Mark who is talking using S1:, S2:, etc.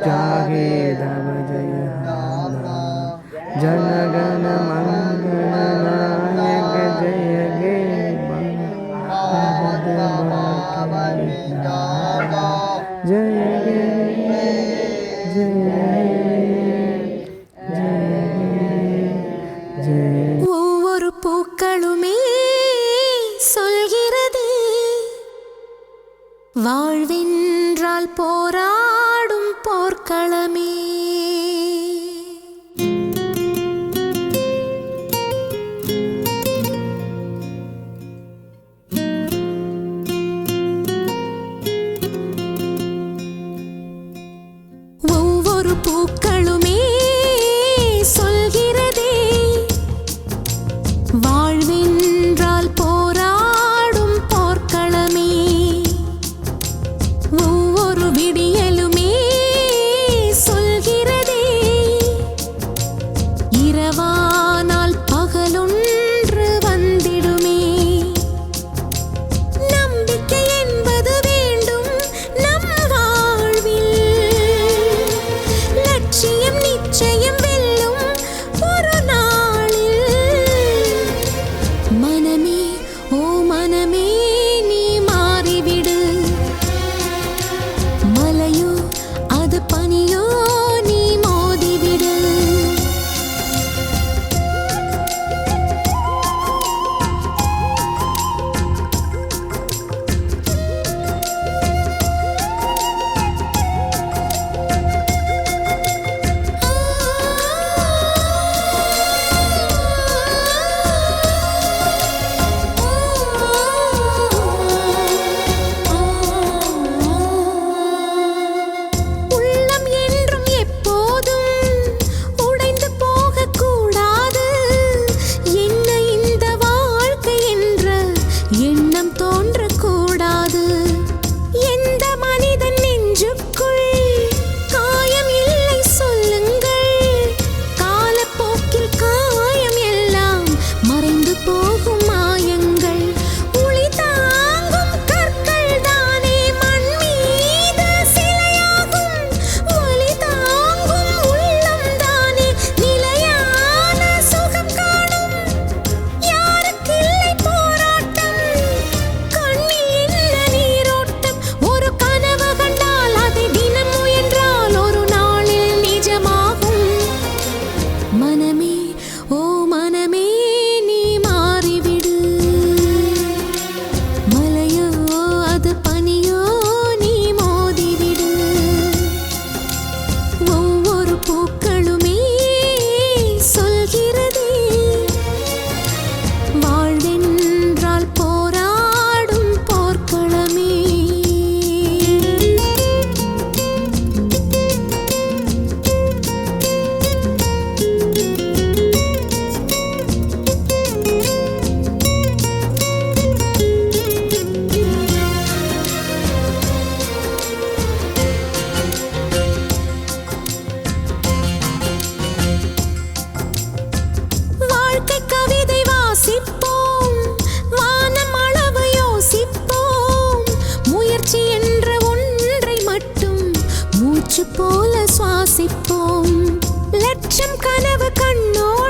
S1: जागे दव जय जनगण मंगल नायक जय गे जय गे जय
S2: ஒவ்வொரு பூக்களுமே சொல்கிறதே வாழ்வென்றால் போரா களமே. ஒவ்வொரு பூக்க மூச்சு போல சுவாசிப்போம். லட்சம் கனவு கண்ணோடு